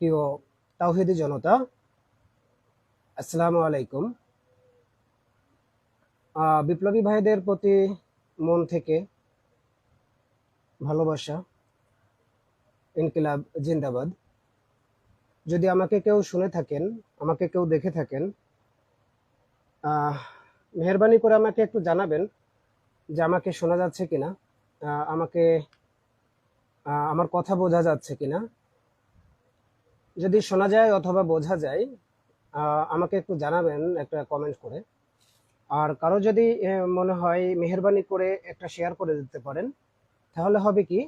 প্রিয় তাওহিদি জনতা আসসালামু আলাইকুম বিপ্লবী ভাইদের প্রতি মন থেকে ভালোবাসা, ইনকিলাব, জিন্দাবাদ। যদি আমাকে কেউ শুনে থাকেন, আমাকে কেউ দেখে থাকেন মেহরবানি করে আমাকে একটু জানাবেন যে আমাকে শোনা যাচ্ছে কিনা আমাকে আমার কথা বোঝা যাচ্ছে কিনা। যদি শোনা যায় অথবা বোঝা যায় আমাকে একটু জানাবেন, একটা কমেন্ট করে। আর কারও যদি মনে হয় মেহরবানি করে একটা শেয়ার করে দিতে পারেন, তাহলে হবে কি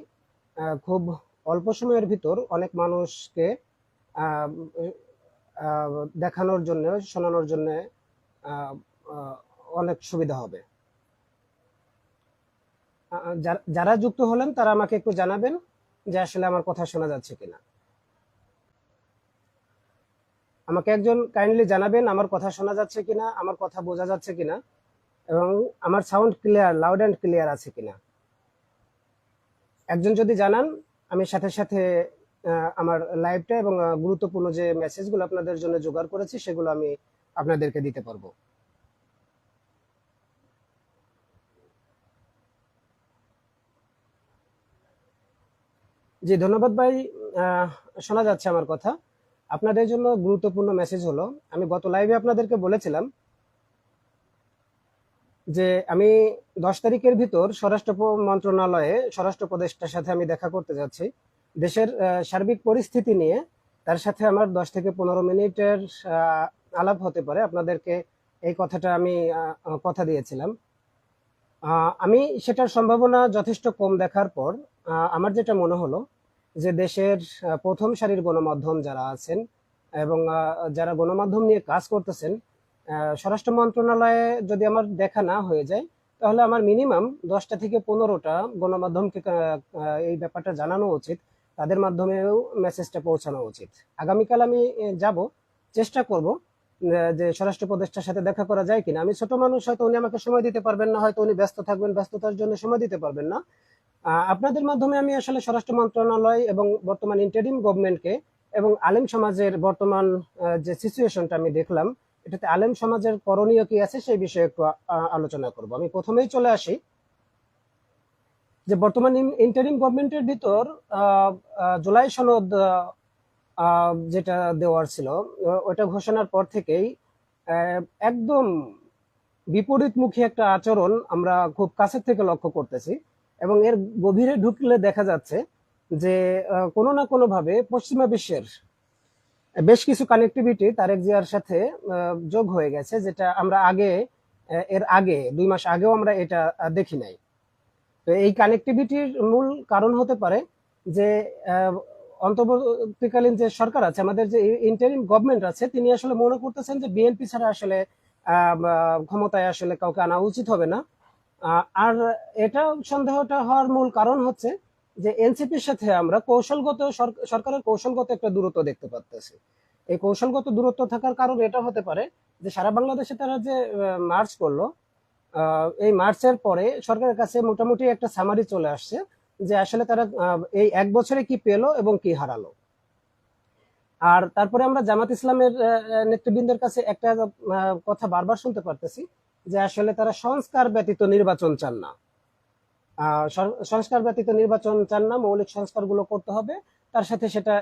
খুব অল্প সময়ের ভিতর অনেক মানুষকে দেখানোর জন্য, শোনানোর জন্য অনেক সুবিধা হবে। যারা যুক্ত হলেন, তারা আমাকে একটু জানাবেন যে আসলে আমার কথা শোনা যাচ্ছে কিনা। আমাকে একজন কাইন্ডলি জানাবেন আমার কথা শোনা যাচ্ছে কিনা, আমার কথা বোঝা যাচ্ছে কিনা, এবং আমার sound clear loud and clear আছে কিনা। একজন যদি জানান, আমি সাথে সাথে আমার লাইভটা এবং গুরুত্বপূর্ণ যে মেসেজগুলো আপনাদের জন্য জোগাড় করেছি, সেগুলো আমি আপনাদেরকে দিতে পারব। জি, ধন্যবাদ ভাই। শোনা যাচ্ছে আমার কথা। আপনাদের জন্য গুরুত্বপূর্ণ মেসেজ হলো, আমি গত লাইভে আপনাদেরকে বলেছিলাম যে আমি দশ তারিখের ভিতর স্বরাষ্ট্র মন্ত্রণালয়ে, স্বরাষ্ট্র উপদেষ্টার সাথে আমি দেখা করতে যাচ্ছি। দেশের সার্বিক পরিস্থিতি নিয়ে তার সাথে আমার দশ থেকে পনেরো মিনিটের আলাপ হতে পারে। আপনাদেরকে এই কথাটা আমি কথা দিয়েছিলাম। আমি সেটার সম্ভাবনা যথেষ্ট কম দেখার পর আমার যেটা মনে হলো যে দেশের প্রথম সারির গণমাধ্যম যারা আছেন এবং যারা গণমাধ্যম নিয়ে কাজ করতেছেন স্বরাষ্ট্র মন্ত্রণালয়ে যদি আমার দেখা না হয়ে যায়, তাহলে আমার মিনিমাম দশটা থেকে পনেরোটা গণমাধ্যমকে এই ব্যাপারটা জানানো উচিত। তাদের মাধ্যমেও মেসেজটা পৌঁছানো উচিত। আগামীকাল আমি যাব, চেষ্টা করব যে স্বরাষ্ট্র উপদেষ্টার সাথে দেখা করা যায় কিনা। আমি ছোট মানুষ, হয়তো উনি আমাকে সময় দিতে পারবেন না, হয়তো উনি ব্যস্ত থাকবেন, ব্যস্ততার জন্য সময় দিতে পারবেন না। আপনাদের মাধ্যমে আমি আসলে স্বরাষ্ট্র মন্ত্রণালয় এবং বর্তমান ইন্টারিম গভর্নমেন্টকে এবং আলেম সমাজের বর্তমান যে সিচুয়েশনটা আমি দেখলাম, এটাতে আলেম সমাজের করণীয় কি আছে সেই বিষয়ে একটু আলোচনা করব। আমি প্রথমেই চলে আসি। যে বর্তমান ইন্টারিম গভর্নমেন্টের ভিতর জুলাই সনদ যেটা দেওয়ার ছিল ওটা ঘোষণার পর থেকেই একদম বিপরীতমুখী একটা আচরণ আমরা খুব কাছের থেকে লক্ষ্য করতেছি। এবং এর গভীরে ঢুকলে দেখা যাচ্ছে যে কোনো না কোনো ভাবে পশ্চিমা বিশ্বের বেশ কিছু কানেক্টিভিটি তারেক জিয়ার সাথে যোগ হয়ে গেছে, যেটা আমরা আগে এর আগে, দুই মাস আগেও আমরা এটা দেখি নাই। তো এই কানেক্টিভিটির মূল কারণ হতে পারে যে অন্তর্বর্তীকালীন যে সরকার আছে, আমাদের যে ইন্টারিম গভর্নমেন্ট আছে, তিনি আসলে মনে করতেছেন যে বিএনপি ছাড়া আসলে ক্ষমতায় আসলে কাউকে আনা উচিত হবে না। আর এটা সন্দেহটা হওয়ার মূল কারণ হচ্ছে যে এনসিপির সাথে আমরা কৌশলগত সরকারের কৌশলগত একটা দূরত্ব দেখতে পাচ্তেছি এই কৌশলগত দূরত্ব থাকার কারণ এটা হতে পারে যে সারা বাংলাদেশে তারা যে মার্চ করল এই মার্চের পরে সরকারের কাছে মোটামুটি একটা সামারি চলে আসছে যে আসলে তারা এই এক বছরে কি পেল এবং কি হারালো। আর তারপরে আমরা জামাত ইসলামের নেতৃবৃন্দের কাছে একটা কথা বারবার শুনতে পারতেছি যে আসলে তারা সংস্কার ব্যতীত নির্বাচন চান না। সংস্কার ব্যতীত নির্বাচন চান না, মৌলিক সংস্কারগুলো করতে হবে। তার সাথে সেটা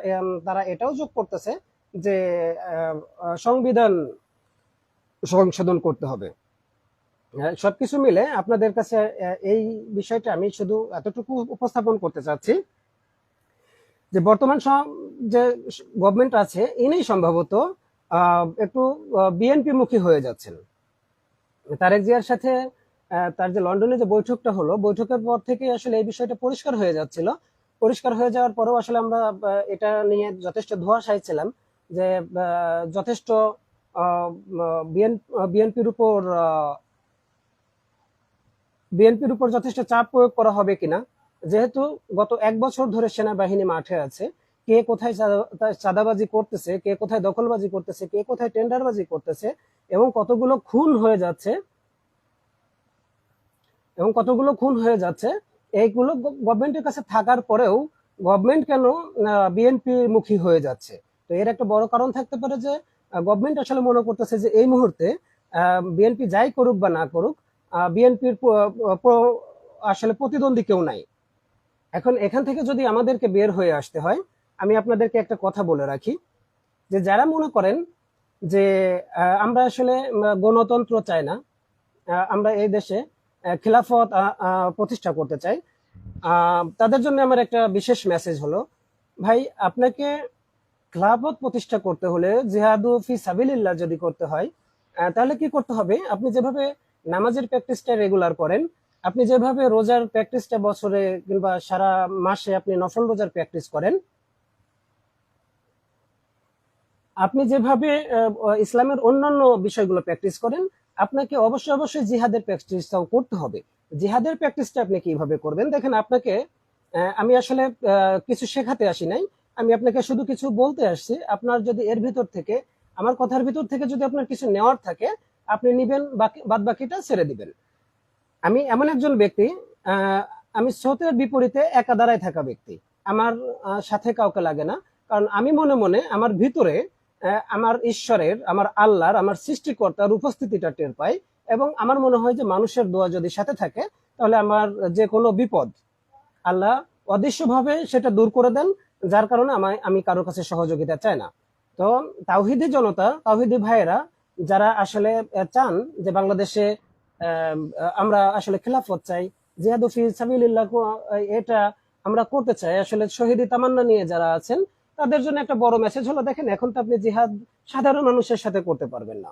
তারা এটাও যোগ করতেছে যে সংবিধান সংশোধন করতে হবে। সবকিছু মিলে আপনাদের কাছে এই বিষয়টা আমি শুধু এতটুকু উপস্থাপন করতে চাচ্ছি যে বর্তমান যে গভর্নমেন্ট আছে ইনি সম্ভবত একটু বিএনপি মুখী হয়ে যাচ্ছেন। তারেক জিয়ার সাথে তার যে লন্ডনে যে বৈঠকটা হলো, বৈঠকের পর থেকে আসলে এই বিষয়টা পরিষ্কার হয়ে যাচ্ছিল। পরিষ্কার হয়ে যাওয়ার পরেও আসলে আমরা এটা নিয়ে যথেষ্ট ধোয়াশায় ছিলাম যে যথেষ্ট বিএনপির উপর বিএনপির উপর যথেষ্ট চাপ প্রয়োগ করা হবে কিনা। যেহেতু গত এক বছর ধরে সেনাবাহিনী মাঠে আছে, কে কোথায় চাঁদাবাজি করতেছে, কে কোথায় দখলবাজি করতেছে, কে কোথায় টেন্ডারবাজি করতেছে এবং কতগুলো খুন হয়ে যাচ্ছে, এবং কতগুলো খুন হয়ে যাচ্ছে, এইগুলো গভর্নমেন্টের কাছে থাকার পরেও গভর্নমেন্ট কেন বিএনপি মুখী হয়ে যাচ্ছে? তো এর একটা বড় কারণ থাকতে পারে যে গভর্নমেন্ট আসলে মনে করতেছে যে এই মুহূর্তে বিএনপি যাই করুক বা না করুক বিএনপির আসলে প্রতিদ্বন্দ্বী কেউ নাই। এখন এখান থেকে যদি আমাদেরকে বের হয়ে আসতে হয়, আমি আপনাদেরকে একটা কথা বলে রাখি, যে যারা মনে করেন যে আমরা আসলে গণতন্ত্র চাই না। আমরা এই দেশে খিলাফত প্রতিষ্ঠা করতে চাই। তাদের জন্য আমার একটা বিশেষ মেসেজ হলো, ভাই, আপনাকে খিলাফত প্রতিষ্ঠা করতে হলে জিহাদু ফি সাবিলিল্লাহ যদি করতে হয় তাহলে কি করতে হবে? আপনি যেভাবে নামাজের প্র্যাকটিসটা রেগুলার করেন, আপনি যেভাবে রোজার প্র্যাকটিসটা বছরে কিংবা সারা মাসে আপনি নফল রোজার প্র্যাকটিস করেন আপনি যেভাবে ইসলামের অন্যান্য বিষয়গুলো প্র্যাকটিস করেন, আপনাকে অবশ্যই অবশ্যই জিহাদের প্র্যাকটিসটাও করতে হবে। জিহাদের প্র্যাকটিসটা আপনি কীভাবে করবেন? দেখেন, আপনাকে আমি আসলে কিছু শেখাতে আসি নাই। আমি আপনাকে শুধু কিছু বলতে আসছি। আপনার যদি এর ভিতর থেকে, আমার কথার ভিতর থেকে যদি আপনার কিছু নেওয়ার থাকে, আপনি নিবেন বাদ বাকিটা ছেড়ে দিবেন। আমি এমন একজন ব্যক্তি আমি স্রোতের বিপরীতে একা দাঁড়ায় থাকা ব্যক্তি। আমার সাথে কাউকে লাগে না। কারণ আমি মনে মনে আমার ভিতরে আমার ঈশ্বরের, আমার আল্লাহর, আমার সৃষ্টিকর্তার উপস্থিতিটা টের পাই এবং আমার মনে হয় যে মানুষের দোয়া যদি সাথে থাকে, তাহলে আমার যে কোনো বিপদ, আল্লাহ অদৃশ্যভাবে সেটা দূর করে দেন, যার কারণে আমায়, আমি কারোর কাছে সহযোগিতা চাই না। তো তাওহিদি জনতা, তাওহিদি ভাইয়েরা যারা আসলে চান যে বাংলাদেশে আমরা আসলে খেলাফত চাই, জিহাদু ফি সাবিলিল্লাহ এটা আমরা করতে চাই। আসলে শহীদি তামান্না নিয়ে যারা আছেন তাদের জন্য একটা বড় মেসেজ হলো, দেখেন, এখন তো আপনি জিহাদ সাধারণ মানুষের সাথে করতে পারবেন না।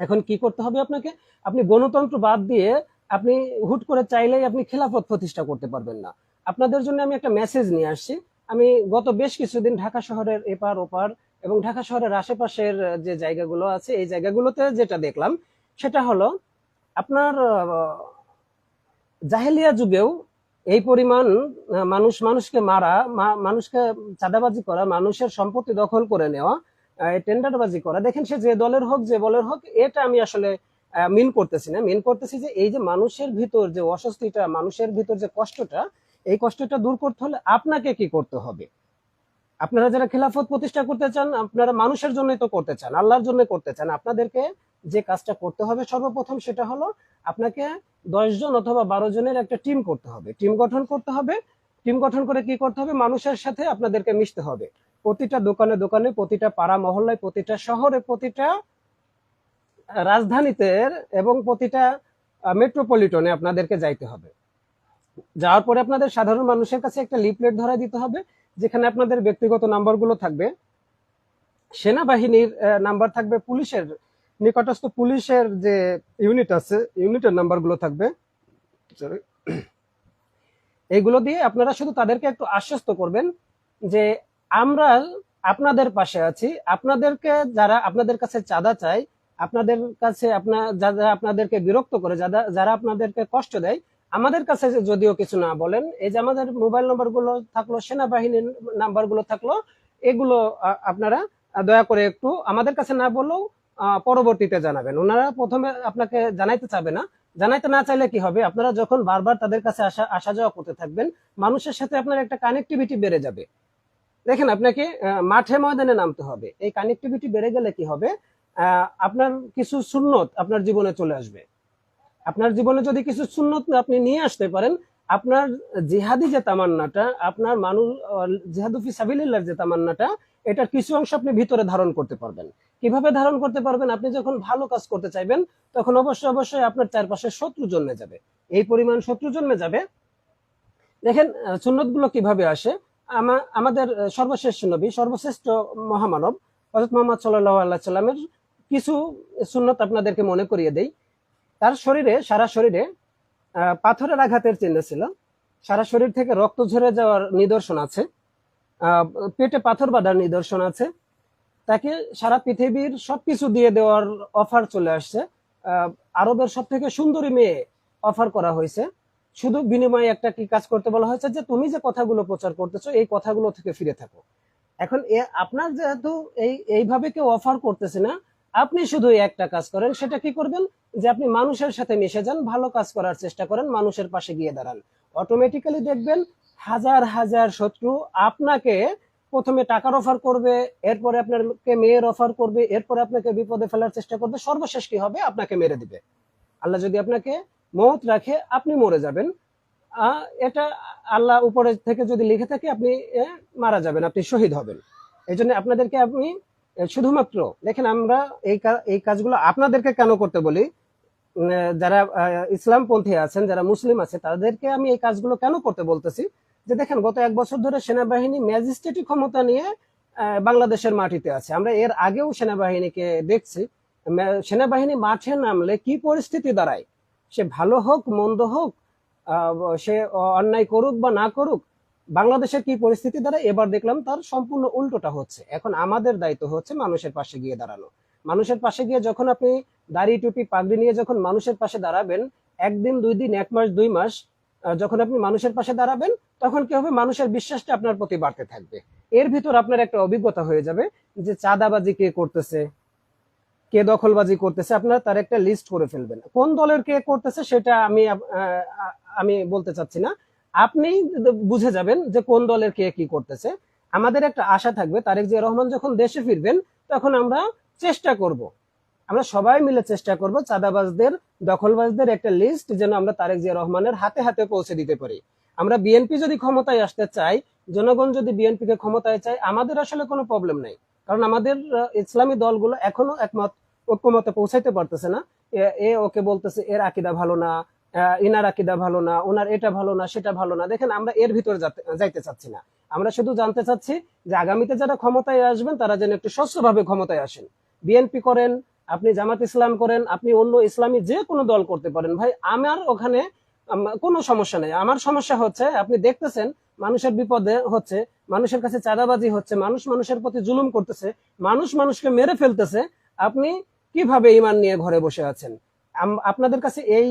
এখন কি করতে হবে আপনাকে? আপনি গণতন্ত্র বাদ দিয়ে আপনি হুট করে চাইলেই আপনি খেলাফত প্রতিষ্ঠা করতে পারবেন না। আপনাদের জন্য আমি একটা মেসেজ নিয়ে আসছি। আমি গত বেশ কিছুদিন ঢাকা শহরের এপার ওপার এবং ঢাকা শহরের আশেপাশের যে জায়গাগুলো আছে, এই জায়গাগুলোতে যেটা দেখলাম, সেটা হলো, আপনার জাহেলিয়া যুগেও এই পরিমাণ মানুষ, মানুষকে মারা মানুষকে চাঁদাবাজি করা, মানুষের সম্পত্তি দখল করে নেওয়া টেন্ডারবাজি করা, দেখেন সে যে দলের হোক, যে বলের হোক, এটা আমি আসলে মিন করতেছি না। মিন করতেছি যে এই যে মানুষের ভিতর যে অস্বস্তিটা, মানুষের ভিতর যে কষ্টটা, এই কষ্টটা দূর করতে হলে আপনাকে কি করতে হবে? আপনারা যারা খেলাফত প্রতিষ্ঠা করতে চান, আপনারা মানুষের জন্যই তো করতে চান, আল্লাহর জন্য করতে চান। আপনাদেরকে যে কাজটা করতে হবে সর্বপ্রথম সেটা হলো আপনাকে জন অথবা বারো জনের একটা টিম করতে হবে। টিম গঠন করতে হবে। টিম গঠন করে কি করতে হবে? মানুষের সাথে আপনাদেরকে মিশতে হবে। প্রতিটা দোকানে দোকানে, প্রতিটা পাড়া মহল্লায়, প্রতিটা শহরে, প্রতিটা রাজধানীতে এবং প্রতিটা মেট্রোপলিটনে আপনাদেরকে যাইতে হবে। যাওয়ার পরে আপনাদের সাধারণ মানুষের কাছে একটা লিফলেট ধরা দিতে হবে, যেখানে আপনাদের ব্যক্তিগত নাম্বারগুলো থাকবে। সেনাবাহিনীর নাম্বার থাকবে, পুলিশের, নিকটস্থ পুলিশের যে ইউনিট আছে ইউনিটের নাম্বারগুলো থাকবে। এইগুলো দিয়ে আপনারা শুধু তাদেরকে একটু আশ্বস্ত করবেন যে আমরা আপনাদের পাশে আছি। আপনাদেরকে যারা আপনাদের কাছে চাঁদা চায়, আপনাদের কাছে আপনার যারা আপনাদেরকে বিরক্ত করে, যারা যারা আপনাদেরকে কষ্ট দেয় আমাদের কাছে যদিও কিছু না বলেন, এই যে আমাদের মোবাইল নাম্বারগুলো থাকল, সেনাবাহিনীর নাম্বারগুলো থাকল, এগুলো আপনারা দয়া করে একটু আমাদের কাছে না বললেও পরবর্তীতে জানাবেন। ওনারা প্রথমে আপনাকে জানাইতে চাবে না। জানাইতে না চাইলে কি হবে? আপনারা যখন বারবার তাদের কাছে আসা আসা যাওয়া করতে থাকবেন, মানুষের সাথে আপনার একটা কানেক্টিভিটি বেড়ে যাবে। দেখেন আপনাকে মাঠে ময়দানে নামতে হবে। এই কানেক্টিভিটি বেড়ে গেলে কি হবে? আপনার কিছু সুন্নত আপনার জীবনে চলে আসবে। আপনার জীবনে যদি কিছু সুন্নত আপনি নিয়ে আসতে পারেন, আপনার জিহাদি যে তামান্নাটা, আপনার মানুষ জিহাদুফি সাবিলিল্লার যে তামান্নাটা, এটার কিছু অংশ আপনি ভিতরে ধারণ করতে পারবেন। কীভাবে ধারণ করতে পারবেন? আপনি যখন ভালো কাজ করতে চাইবেন, তখন অবশ্যই অবশ্যই আপনার চারপাশে শত্রু জন্মে যাবে। এই পরিমাণ শত্রু জন্মে যাবে। দেখেন সুন্নতগুলো কীভাবে আসে? আমা- আমাদের সর্বশেষ নবী, সর্বশ্রেষ্ঠ মহামানব হজরত মোহাম্মদ সাল্লাহ আল্লাহ সাল্লামের কিছু সুন্নত আপনাদেরকে মনে করিয়ে দেই। তার শরীরে, সারা শরীরে পাথরের আঘাতের চিহ্ন ছিল। সারা শরীর থেকে রক্ত ঝরে যাওয়ার নিদর্শন আছে। পেটে পাথর বাঁধার নিদর্শন আছে। তাকে সারা পৃথিবীর সবকিছু দিয়ে দেওয়ার অফার চলে আসছে। আরবের সব থেকে সুন্দরী মেয়ে অফার করা হয়েছে। শুধু বিনিময়ে একটা কি কাজ করতে বলা হয়েছে যে, তুমি যে কথাগুলো প্রচার করতেছো, এই কথাগুলো থেকে ফিরে থাকো। এখন এ, আপনার যেহেতু এই, এইভাবে কেউ অফার করতেছে না আপনি শুধু একটা কাজ করেন, সেটা কি করবেন? যে আপনি মানুষের সাথে মিশে যান, ভালো কাজ করার চেষ্টা করেন, মানুষের পাশে গিয়ে দাঁড়ান। অটোমেটিক্যালি দেখবেন হাজার হাজার শত্রু আপনাকে প্রথমে টাকার অফার করবে, এরপরে আপনাকে মেয়ের অফার করবে, এরপরে আপনাকে বিপদে ফেলার চেষ্টা করবে, সর্বশেষ কি হবে? আপনাকে মেরে দিবে। আল্লাহ যদি আপনাকে মত রাখে, আপনি মরে যাবেন। এটা আল্লাহ উপরে থেকে যদি লিখে থাকে, আপনি মারা যাবেন, আপনি শহীদ হবেন। এই জন্য আপনাদেরকে আপনি শুধুমাত্র, দেখেন আমরা এই এই কাজগুলো আপনাদেরকে কেন করতে বলি? যারা ইসলামপন্থী আছেন, যারা মুসলিম আছে, তাদেরকে আমি এই কাজগুলো কেন করতে বলতেছি? যে দেখেন, গত এক বছর ধরে সেনাবাহিনী ম্যাজিস্ট্রেটি ক্ষমতা নিয়ে বাংলাদেশের মাটিতে আছে। আমরা এর আগেও সেনাবাহিনীকে দেখছি। সেনাবাহিনী মাঠে নামলে কি পরিস্থিতি দাঁড়ায়? সে ভালো হোক, মন্দ হোক সে অন্যায় করুক বা না করুক বাংলাদেশের কি পরিস্থিতি? দাঁড়ায় এবার দেখলাম তার সম্পূর্ণ উল্টোটা হচ্ছে। এখন আমাদের দায়িত্ব হচ্ছে মানুষের পাশে গিয়ে দাঁড়ানো। মানুষের পাশে গিয়ে যখন আপনি দাড়ি টুপি পাগড়ি নিয়ে যখন মানুষের পাশে দাঁড়াবেন, একদিন, দুই দিন, এক মাস, দুই মাস যখন আপনি মানুষের পাশে দাঁড়াবেন, তখন কি হবে? মানুষের বিশ্বাসটা আপনার প্রতি বাড়তে থাকবে। এর ভিতর আপনার একটা অভিজ্ঞতা হয়ে যাবে যে চাঁদাবাজি কে করতেছে, কে দখলবাজি করতেছে, আপনারা তার একটা লিস্ট করে ফেলবেন। কোন দলের কে করতেছে সেটা আমি আমি বলতে চাচ্ছি না। আপনি বুঝে যাবেন যে কোন দলের কে কি করতেছে। আমাদের একটা আশা থাকবে, তারেক জিয়া রহমান যখন দেশে ফিরবেন, তখন আমরা চেষ্টা করব। আমরা সবাই মিলে চেষ্টা করব চাঁদাবাজদের, দখলবাজদের একটা লিস্ট যেন আমরা তারেক জিয়া রহমানের হাতে হাতে পৌঁছে দিতে পারি। আমরা বিএনপি যদি ক্ষমতায় আসতে চাই, জনগণ যদি বিএনপি কে ক্ষমতায় চায়, আমাদের আসলে কোনো প্রবলেম নাই। কারণ আমাদের ইসলামী দলগুলো এখনও একমত, ঐক্যমতে পৌঁছাইতে পারতেছে না। এ- ওকে বলতেছে, এর আকিদা ভালো না ইনার আকিদা ভালো না ওনার এটা ভালো না, সেটা ভালো না। দেখেন, আমরা এর ভিতরে যাইতে চাচ্ছি না। আমরা শুধু জানতে চাচ্ছি যে আগামীতে যারা ক্ষমতায় আসবেন, তারা যেন একটু স্বচ্ছভাবে ক্ষমতায় আসেন। বিএনপি করেন, আপনি জামাত ইসলাম করেন, আপনি অন্য ইসলামী যে কোনো দল করতে পারেন। ভাই, আমার ওখানে কোনো সমস্যা নেই। আমার সমস্যা হচ্ছে, আপনি দেখতেছেন, মানুষের বিপদে হচ্ছে, মানুষের কাছে চাঁদাবাজি হচ্ছে, মানুষ মানুষের প্রতি জুলুম করতেছে, মানুষ মানুষকে মেরে ফেলতেছে। আপনি কীভাবে ইমান নিয়ে ঘরে বসে আছেন? আপনাদের কাছে এই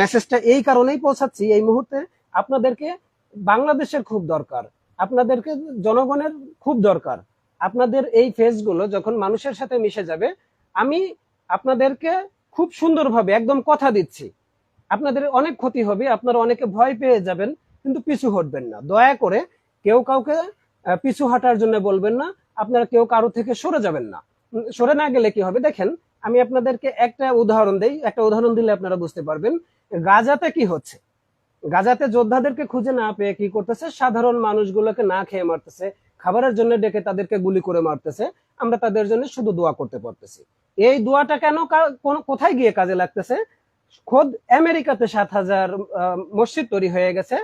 মেসেজটা এই কারণেই পৌঁছাচ্ছি, এই মুহূর্তে আপনাদেরকে বাংলাদেশের খুব দরকার, আপনাদেরকে জনগণের খুব দরকার। আপনাদের এই ফেসগুলো যখন মানুষের সাথে মিশে যাবে, আমি আপনাদেরকে খুব সুন্দরভাবে একদম কথা দিচ্ছি। আপনাদের অনেক ক্ষতি হবে, আপনারা অনেকে ভয় পেয়ে যাবেন, কিন্তু পিছু হটবেন না। দয়া করে কেউ কাউকে পিছু হাঁটার জন্য বলবেন না, আপনারা কেউ কারও থেকে সরে যাবেন না। সরে না গেলে কি হবে? দেখেন আমি আপনাদেরকে একটা উদাহরণ দেই, একটা উদাহরণ দিলে আপনারা বুঝতে পারবেন, গাজাতে কি হচ্ছে? গাজাতে যোদ্ধাদেরকে খুঁজে না পেয়ে কি করতেছে? সাধারণ মানুষগুলোকে না খেয়ে মারতেছে, খাবারের জন্য ডেকে তাদেরকে গুলি করে মারতেছে, আমরা তাদের জন্য শুধু দোয়া করতে পারতেছি। এই দোয়াটা কেন কোথায় গিয়ে কাজে লাগতেছে? খোদ আমেরিকাতে সাত হাজার মসজিদ তৈরি হয়ে গেছে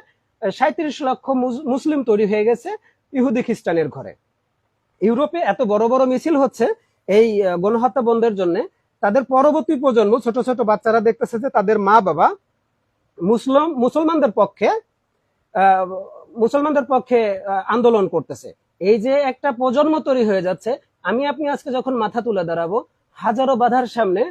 সাঁত্রিশ লক্ষ মুস- মুসলিম তৈরি হয়ে গেছে ইহুদি খ্রিস্টানের ঘরে। ইউরোপে এত বড় বড় মিছিল হচ্ছে এই গণহত্যা বন্ধের জন্য তাদের পরবর্তী প্রজন্ম, ছোট ছোট বাচ্চারা দেখতেছে যে তাদের মা বাবা মুসলিম, মুসলমানদের পক্ষে মুসলমানদের পক্ষে আন্দোলন করতেছে। এই যে একটা প্রজন্ম তৈরি হয়ে যাচ্ছে, আমি আপনি আজকে যখন মাথা তুলে দাঁড়াবো, হাজারো বাধার সামনে,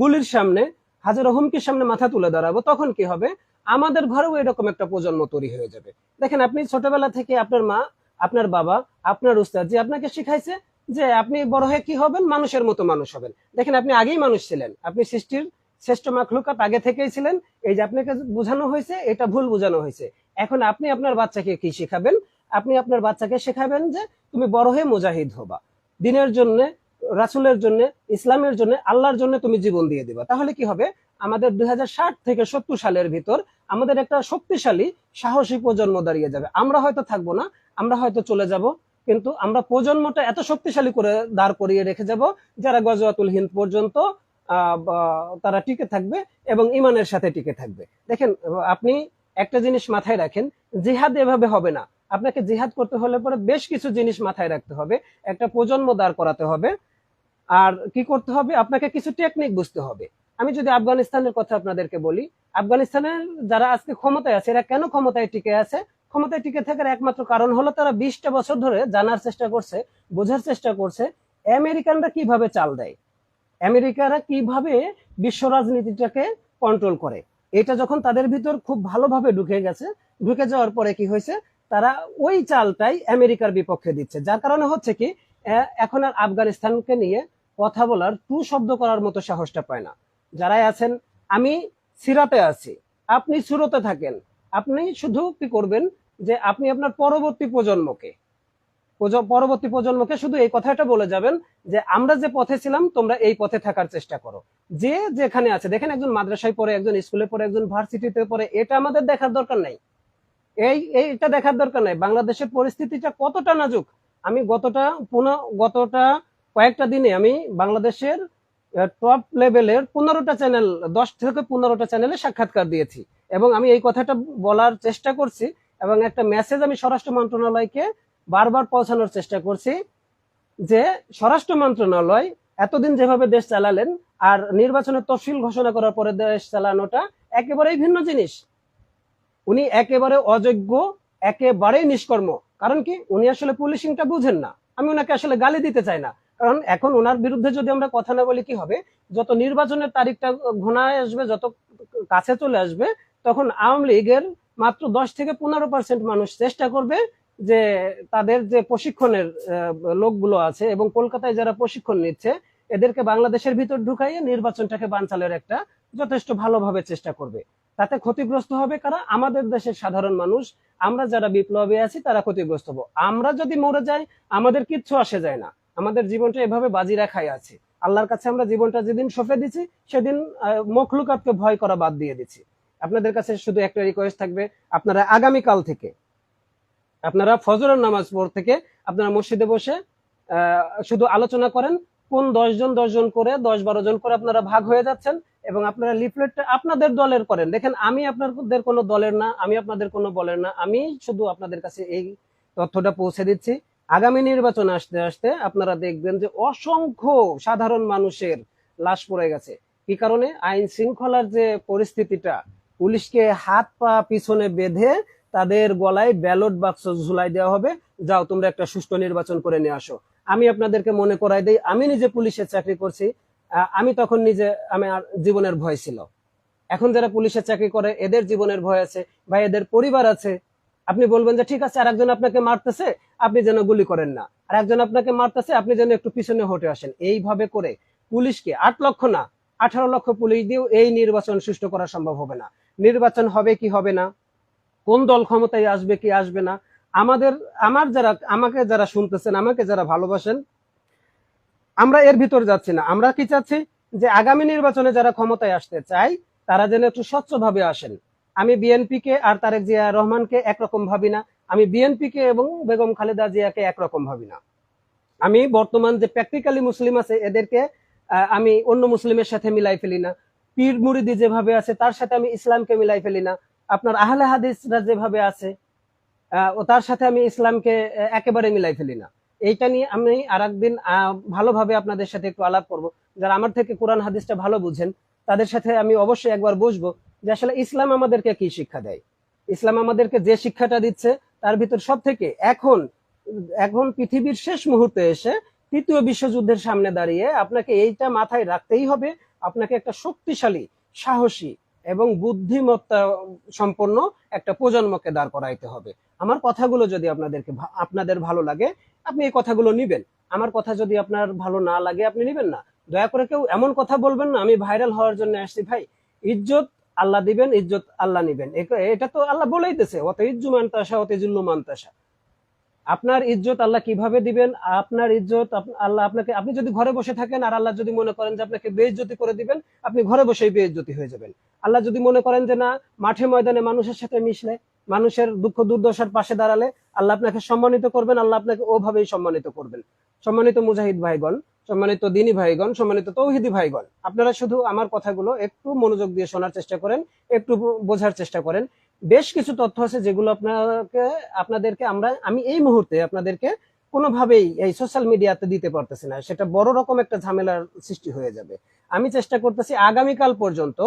গুলির সামনে, হাজারো হুমকির সামনে মাথা তুলে দাঁড়াবো, তখন কি হবে? আমাদের ঘরেও এরকম একটা প্রজন্ম তৈরি হয়ে যাবে। দেখেন, আপনি ছোটবেলা থেকে আপনার মা, আপনার বাবা, আপনার উস্তাদ যে আপনাকে শিখাইছে যে আপনি বড় হয়ে কি হবেন? মানুষের মতো মানুষ হবেন। দেখেন, আপনি আগেই মানুষ ছিলেন। আপনি সৃষ্টির শ্রেষ্ঠ মাখলুকাত আগে থেকেই ছিলেন। এই যে আপনাকে বোঝানো হয়েছে, এটা ভুল বোঝানো হয়েছে। এখন আপনি আপনার বাচ্চাকে কি শেখাবেন? আপনি আপনার বাচ্চাকে শেখাবেন যে তুমি বড় হয়ে মুজাহিদ হবা। দিনের জন্য, রাসুলের জন্য, ইসলামের জন্য, আল্লাহর জন্য তুমি জীবন দিয়ে দিবা। তাহলে কি হবে? আমাদের দুই হাজার ষাট থেকে সত্তর সালের ভিতর আমাদের একটা শক্তিশালী, সাহসী প্রজন্ম দাঁড়িয়ে যাবে। আমরা হয়তো থাকব না, আমরা হয়তো চলে যাব। কিন্তু আমরা প্রজন্মটা এত শক্তিশালী করে দাঁড় করিয়ে রেখে যাব যারা গজওয়াতুল হিন্দ পর্যন্ত তারা টিকে থাকবে এবং ইমানের সাথে টিকে থাকবে। দেখেন, আপনি একটা জিনিস মাথায় রাখেন, জিহাদ এভাবে হবে না। আপনাকে জিহাদ করতে হলে পরে বেশ কিছু জিনিস মাথায় রাখতে হবে। একটা প্রজন্ম দাঁড় করাতে হবে। আর কি করতে হবে? আপনাকে কিছু টেকনিক বুঝতে হবে। আমি যদি আফগানিস্তানের কথা আপনাদেরকে বলি, আফগানিস্তানের যারা আজকে ক্ষমতায় আছে, এরা কেন ক্ষমতায় টিকে আছে? ক্ষমতায় টিকে থাকার একমাত্র কারণ হলো তারা বিশটা বছর ধরে জানার চেষ্টা করছে, বোঝার চেষ্টা করছে আমেরিকানরা কীভাবে চাল দেয়। আমেরিকারা কীভাবে বিশ্ব রাজনীতিটাকে কন্ট্রোল করে। এটা যখন তাদের ভিতর খুব ভালোভাবে ঢুকে গেছে, ঢুকে যাওয়ার পরে কি হয়েছে? তারা ওই চালটাই আমেরিকার বিপক্ষে দিচ্ছে। যার কারণে হচ্ছে কি এখন আর আফগানিস্তানকে নিয়ে কথা বলার টু শব্দ করার মতো সাহসটা পায় না। যারাই আছেন, আমি সিরাতে আছি। আপনি সুরতে থাকেন। আপনি শুধু কি করবেন? যে আপনি আপনার পরবর্তী প্রজন্মকে পরবর্তী প্রজন্মকে শুধু এই কথাটা বলে যাবেন যে আমরা যে পথে ছিলাম, তোমরা এই পথে থাকার চেষ্টা করো। যে যেখানে আছে, দেখেন একজন মাদ্রাসায় পড়ে, একজন স্কুলে পড়ে, একজন ভার্সিটিতে পড়ে, এটা আমাদের দেখার দরকার নাই। এই, এইটা দেখার দরকার নাই। বাংলাদেশের পরিস্থিতিটা কতটা নাজুক? আমি গতটা, পুনঃ, গতটা কয়েকটা দিনে আমি বাংলাদেশের টপ লেভেলের পনেরোটা চ্যানেল দশ থেকে পনেরোটা চ্যানেলে সাক্ষাৎকার দিয়েছি। এবং আমি এই কথাটা বলার চেষ্টা করছি এবং একটা মেসেজ আমি স্বরাষ্ট্র মন্ত্রণালয়কে বারবার পৌঁছানোর চেষ্টা করছি যে স্বরাষ্ট্র মন্ত্রণালয় এতদিন যেভাবে দেশ চালালেন আর নির্বাচনের তফসিল ঘোষণা করার পরে দেশ চালানোটা একেবারেই ভিন্ন জিনিস। উনি একেবারে অযোগ্য, একেবারেই নিষ্কর্ম। কারণ কি? উনি আসলে পুলিশিংটা বুঝেন না। আমি ওনাকে আসলে গালি দিতে চাই না। কারণ এখন ওনার বিরুদ্ধে যদি আমরা কথা না বলি কি হবে? যত নির্বাচনের তারিখটা ঘোনায় আসবে, যত কাছে চলে আসবে, তখন আওয়ামী লীগের মাত্র দশ থেকে পনেরো পার্সেন্ট মানুষ চেষ্টা করবে যে তাদের যে প্রশিক্ষণের লোকগুলো আছে এবং কলকাতায় যারা প্রশিক্ষণ নিচ্ছে, এদেরকে বাংলাদেশের ভিতর ঢুকাইয়ে নির্বাচনটাকে বানচালের একটা যথেষ্ট ভালোভাবে চেষ্টা করবে। তাতে ক্ষতিগ্রস্ত হবে কারা? আমাদের দেশের সাধারণ মানুষ। আমরা যারা বিপ্লবী আছি, তারা ক্ষতিগ্রস্ত হব। আমরা যদি মরে যাই, আমাদের কিচ্ছু আসে যায় না। আমাদের জীবনটা এভাবে বাজি রাখাই আছে। আল্লাহর কাছে আমরা জীবনটা যেদিন সঁপে দিচ্ছি সেদিন মখলুকাতকে ভয় করা বাদ দিয়ে দিচ্ছি আপনাদের কাছে শুধু একটা রিকোয়েস্ট থাকবে, আপনারা আগামীকাল থেকে, আপনারা ফজরের নামাজ পড় থেকে আপনারা মসজিদে বসে শুধু আলোচনা করেন, কোন দশজন দশজন করে, দশ বারো জন করে আপনারা ভাগ হয়ে যাচ্ছেন এবং আপনারা লিফলেটটা আপনাদের দলের করেন। দেখেন, আমি আপনাদের কোনো দলের না, আমি আপনাদের কোনো বলের না, আমি শুধু আপনাদের কাছে এই তথ্যটা পৌঁছে দিচ্ছি। আগামী নির্বাচন আসতে আসতে আপনারা দেখবেন যে অসংখ্য সাধারণ মানুষের লাশ পড়ে গেছে। কি কারণে? আইন শৃঙ্খলার যে পরিস্থিতিটা পুলিশকে হাত পা পিছনে বেঁধে তাদের গলায় ব্যালট বাক্স ঝুলাই দেওয়া হবে। যাও, তোমরা একটা সুষ্ঠু নির্বাচন করে নিয়ে আসো। আমি আপনাদেরকে মনে করাই দেই, আমি নিজে পুলিশের চাকরি করছি। আমি তখন নিজে, আমার জীবনের ভয় ছিল। এখন যারা পুলিশের চাকরি করে, এদের জীবনের ভয় আছে বা এদের পরিবার আছে, আপনি বলবেন যে, ঠিক আছে আর একজন আপনাকে মারতেছে, আপনি যেন গুলি করেন না। আর একজন আপনাকে মারতেছে, আপনি যেন একটু পিছনে হটে আসেন। এইভাবে করে পুলিশকে আট লক্ষ না, আঠারো লক্ষ পুলিশ দিয়েও এই নির্বাচন সুষ্ঠু করা সম্ভব হবে না। নির্বাচন হবে কি হবে না? কোন দল ক্ষমতায় আসবে কি আসবে না? আমাদের, আমার যারা, আমাকে যারা শুনতেছেন, আমাকে যারা ভালোবাসেন, আমরা এর ভিতর যাচ্ছি না। আমরা কি চাচ্ছি? যে আগামী নির্বাচনে যারা ক্ষমতায় আসতে চাই তারা যেন একটু স্বচ্ছভাবে আসেন। আমি বিএনপি কে আর তারেক জিয়া রহমানকে একরকম ভাবি না। আমি বিএনপি কে এবং বেগম খালেদা জিয়াকে একরকম ভাবি না। আমি বর্তমান যে প্র্যাকটিক্যালি মুসলিম আছে, এদেরকে আমি অন্য মুসলিমের সাথে মিলাই ফেলি না। পীর মুরিদি যেভাবে আছে, তার সাথে আমি ইসলামকে মিলাই ফেলি না। আপনার আহলে হাদিসরা যেভাবে আছে ও তার সাথে আমি ইসলামকে একেবারে মিলাই ফেলি না। এইটা নিয়ে আমি আর একদিন ভালোভাবে আপনাদের সাথে একটু আলাপ করব। যারা আমার থেকে কোরআন হাদিসটা ভালো বুঝেন, তাদের সাথে আমি অবশ্যই একবার বসবো যে আসলে ইসলাম আমাদেরকে কি শিক্ষা দেয়? ইসলাম আমাদেরকে যে শিক্ষাটা দিচ্ছে, তার ভিতর সব থেকে এখন এখন পৃথিবীর শেষ মুহূর্তে এসে তৃতীয় বিশ্বযুদ্ধের সামনে দাঁড়িয়ে আপনাকে এইটা মাথায় রাখতেই হবে আপনাকে একটা শক্তিশালী, সাহসী এবং বুদ্ধিমত্তা সম্পন্ন একটা প্রজন্মকে দাঁড় করাইতে হবে। আমার কথাগুলো যদি আপনাদেরকে আপনাদের ভালো লাগে, আপনি এই কথাগুলো নিবেন। আমার কথা যদি আপনার ভালো না লাগে, আপনি নিবেন না। দয়া করে কেউ এমন কথা বলবেন না, আমি ভাইরাল হওয়ার জন্য আসছি। ভাই, ইজ্জত আল্লাহ দিবেন, ইজ্জত আল্লাহ নিবেন। এটা তো আল্লাহ বলেই দিছে অত ইজ্জু মানতাসা অত জুল্লু মানতাসা। আপনার ইজ্জত আল্লাহ কীভাবে দিবেন? আপনার ইজ্জত আল্লাহ আপনাকে, আপনি যদি ঘরে বসে থাকেন আর আল্লাহ যদি মনে করেন যে আপনাকে বেইজ্জতি করে দিবেন, আপনি ঘরে বসেই বেইজ্জতি হয়ে যাবেন। আল্লাহ যদি মনে করেন যে না, মাঠে ময়দানে মানুষের সাথে মিশলে মানুষের দুঃখ দুর্দশার পাশে দাঁড়ালে আল্লাহ আপনাকে সম্মানিত করবেন, আল্লাহ আপনাকে ওভাবেই সম্মানিত করবেন। সম্মানিত মুজাহিদ ভাইগণ, সম্মানিত দিনী ভাইগণ, সম্মানিত তৌহিদি ভাইগণ, আপনারা শুধু আমার কথাগুলো একটু মনোযোগ দিয়ে শোনার চেষ্টা করেন, একটু বোঝার চেষ্টা করেন। বেশ কিছু তথ্য আছে যেগুলো আপনাকে, আপনাদেরকে আমরা, আমি এই মুহূর্তে আপনাদেরকে কোনোভাবেই এই সোশ্যাল মিডিয়াতে দিতে পারতেছি না। সেটা বড় রকম একটা ঝামেলার সৃষ্টি হয়ে যাবে। আমি চেষ্টা করতেছি আগামীকাল পর্যন্ত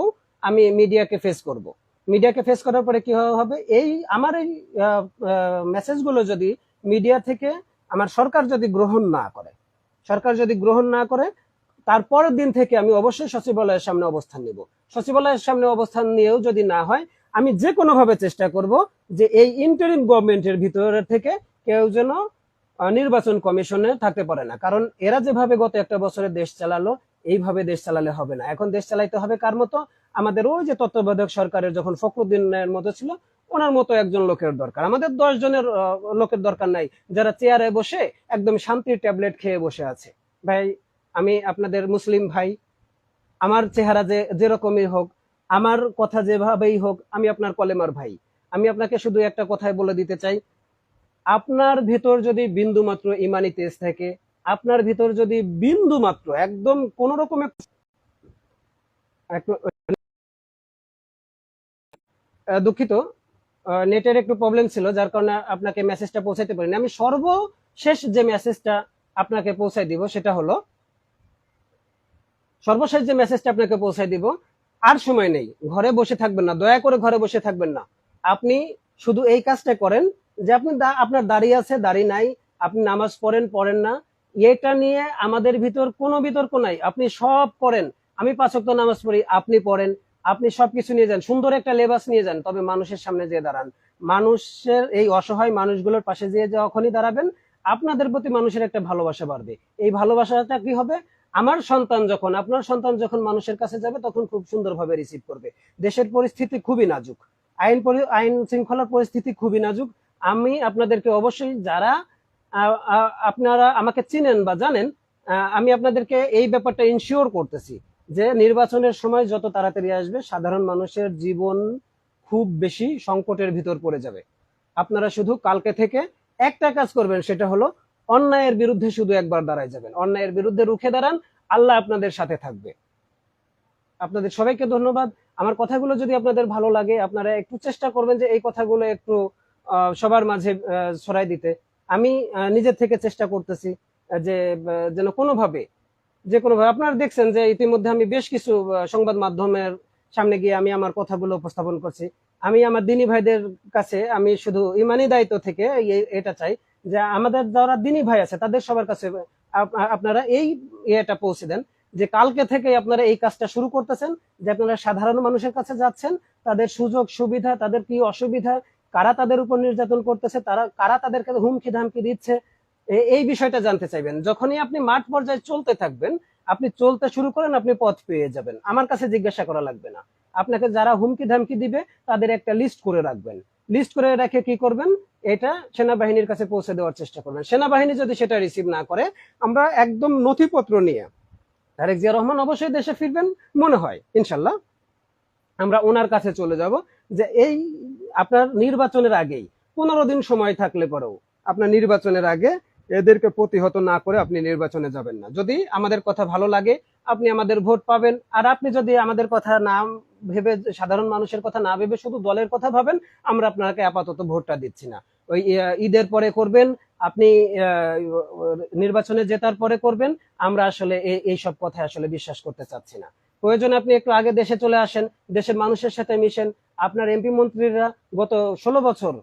আমি মিডিয়াকে ফেস করব। মিডিয়াকে ফেস করার পরে কি হবে? এই, আমার এই মেসেজগুলো যদি মিডিয়া থেকে আমার সরকার যদি গ্রহণ না করে, সরকার যদি গ্রহণ না করে, তারপরের দিন থেকে আমি অবশ্যই সচিবালয়ের সামনে অবস্থান নিব। সচিবালয়ের সামনে অবস্থান নিয়েও যদি না হয় আমি যে কোনো ভাবে চেষ্টা করব যে এই ইন্টারিম গভর্নমেন্টের ভিতরে থেকে কেউ যেন নির্বাচন কমিশনে থাকতে পারে না। কারণ এরা যেভাবে গত একটা বছরে দেশ চালালো, এইভাবে দেশ চালালে হবে না। এখন দেশ চালাইতে হবে কার মতো? আমাদের ওই যে তত্ত্বাবধায়ক সরকারের যখন ফখরুদ্দিনের মতো ছিল, ওনার মতো একজন লোকের দরকার। আমাদের দশ জনের লোকের দরকার নাই। যারা চেয়ারে বসে একদম শান্তির ট্যাবলেট খেয়ে বসে আছে। ভাই, আমি আপনাদের মুসলিম ভাই, আমার চেহারা যে যেরকমই হোক আমার কথা যেভাবেই হোক আমি আপনার কলেমার ভাই। আমি আপনাকে শুধু একটা কথাই বলে দিতে চাই। আপনার ভিতর যদি বিন্দু মাত্র ইমানি তেজ থাকে আপনার ভিতর যদি বিন্দু মাত্র একদম কোন আহ, দুঃখিত নেটের একটু প্রবলেম ছিল যার কারণে আপনাকে মেসেজটা পৌঁছাতে পারিনি। আমি সর্বশেষ যে মেসেজটা আপনাকে পৌঁছাই দিব সেটা হলো সর্বশেষ যে মেসেজটা আপনাকে পৌঁছাই দিব আর সময় নেই। ঘরে বসে থাকবেন না। দয়া করে ঘরে বসে থাকবেন না। আপনি শুধু এই কাজটা করেন যে আপনি আপনার দাড়ি আছে, দাড়ি নাই, আপনি নামাজ পড়েন পড়েন না। এটা নিয়ে আমাদের ভিতর কোনো বিতর্ক নাই। আপনি সব করেন। আমি পাঁচ ওয়াক্ত নামাজ পড়ি, আপনি পড়েন। আপনি সবকিছু নিয়ে যান। সুন্দর একটা লেবাস নিয়ে যান, তবে মানুষের সামনে যেয়ে দাঁড়ান। মানুষের এই অসহায় মানুষগুলোর পাশে যেয়ে যখনই দাঁড়াবেন। আপনাদের প্রতি মানুষের একটা ভালোবাসা বাড়বে। এই ভালোবাসাটা কি হবে? আমার সন্তান যখন, আপনার সন্তান যখন মানুষের কাছে যাবে, তখন খুব সুন্দরভাবে রিসিভ করবে। দেশের পরিস্থিতি খুবই নাজুক। আইন আইন শৃঙ্খলার পরিস্থিতি খুবই নাজুক। আমি আপনাদেরকে অবশ্যই যারা আপনারা আমাকে চিনেন বা জানেন আমি আপনাদেরকে এই ব্যাপারটা ইনশিওর করতেছি যে নির্বাচনের সময় যত তাড়াতাড়ি আসবে, সাধারণ মানুষের জীবন খুব বেশি সংকটের ভিতর পড়ে যাবে। আপনারা শুধু কালকে থেকে একটা কাজ করবেন, সেটা হলো অন্যায়ের বিরুদ্ধে শুধু একবার দাঁড়ায় যাবেন। অন্যায়ের বিরুদ্ধে রুখে দাঁড়ান, আল্লাহ আপনাদের সাথে থাকবে। আপনাদের সবাইকে ধন্যবাদ। আমার কথাগুলো যদি আপনাদের ভালো লাগে, আপনারা একটু চেষ্টা করবেন যে এই কথাগুলো একটু সবার মাঝে ছড়াই দিতে। আমি নিজের থেকে চেষ্টা করতেছি যে যেন কোনোভাবে, যে কোনোভাবে, আপনারা দেখছেন যে ইতিমধ্যে আমি বেশ কিছু সংবাদ মাধ্যমের সামনে গিয়ে আমি আমার কথাগুলো উপস্থাপন করছি। আমি আমার দিনী ভাইদের কাছে, আমি শুধু ইমানি দায়িত্ব থেকে এটা চাই যে আমাদের যারা দিনী ভাই আছে, তাদের সবার কাছে আপনারা এই ইয়েটা পৌঁছে দেন যে কালকে থেকে আপনারা এই কাজটা শুরু করতেছেন, যে আপনারা সাধারণ মানুষের কাছে যাচ্ছেন, তাদের সুযোগ, সুবিধা, তাদের কি অসুবিধা, কারা তাদের উপর নির্যাতন করতেছে, তারা, কারা তাদেরকে হুমকি ধামকি দিচ্ছে এই বিষয়টা জানতে চাইবেন। যখনই আপনি মাঠ পর্যায়ে চলতে থাকবেন, আপনি চলতে শুরু করেন, আপনি পথ পেয়ে যাবেন। আমার কাছে জিজ্ঞাসা করা লাগবে না। আপনাকে যারা হুমকি ধামকি দিবে, তাদের একটা লিস্ট করে রাখবেন। লিস্ট করে রেখে কি করবেন? এটা সেনাবাহিনীর কাছে পৌঁছে দেওয়ার চেষ্টা করবেন। সেনাবাহিনী যদি সেটা রিসিভ না করে, আমরা একদম নথিপত্র নিয়ে, তারেক জিয়া রহমান অবশ্যই দেশে ফিরবেন মনে হয়, ইনশাল্লাহ। আমরা ওনার কাছে চলে যাব যে এই আপনার নির্বাচনের আগেই, পনেরো দিন সময় থাকলে পরেও, আপনার নির্বাচনের আগে এদেরকে প্রতিহত না করে আপনি নির্বাচনে যাবেন না। যদি আমাদের কথা ভালো লাগে, আপনি আমাদের ভোট পাবেন। আর আপনি যদি আমাদের কথা না ভেবে, সাধারণ মানুষের কথা না ভেবে শুধু দলের কথা ভাবেন, আমরা আপনাকে আপাতত ভোটটা দিচ্ছি না। ওই ঈদের পরে করবেন, আপনি নির্বাচনে জেতার পরে করবেন, আমরা আসলে এই- সব কথা আসলে বিশ্বাস করতে চাচ্ছি না। প্রয়োজনে আপনি একটু আগে দেশে চলে আসেন, দেশের মানুষের সাথে মিশেন। আপনার এমপি মন্ত্রীরা গত ষোলো বছর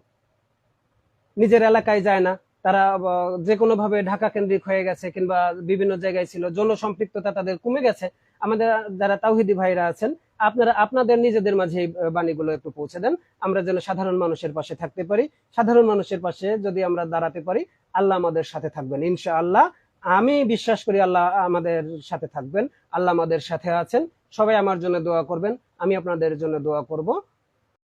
নিজের এলাকায় যায় না। তারা যে কোনো ভাবে ঢাকা কেন্দ্রিক হয়ে গেছে কিংবা বিভিন্ন জায়গায় ছিল, জনসম্পৃক্ততা তাদের কমে গেছে। আমাদের যারা তাওহিদি ভাইরা আছেন আপনারা, আপনাদের নিজেদের মাঝে এই বাণীগুলো একটু পৌঁছে দেন। আমরা যেন সাধারণ মানুষের পাশে থাকতে পারি। সাধারণ মানুষের পাশে যদি আমরা দাঁড়াতে পারি, আল্লাহ আমাদের সাথে থাকবেন ইনশা আল্লাহ আমি বিশ্বাস করি আল্লাহ আমাদের সাথে থাকবেন, আল্লাহ আমাদের সাথে আছেন। সবাই আমার জন্য দোয়া করবেন, আমি আপনাদের জন্য দোয়া করব।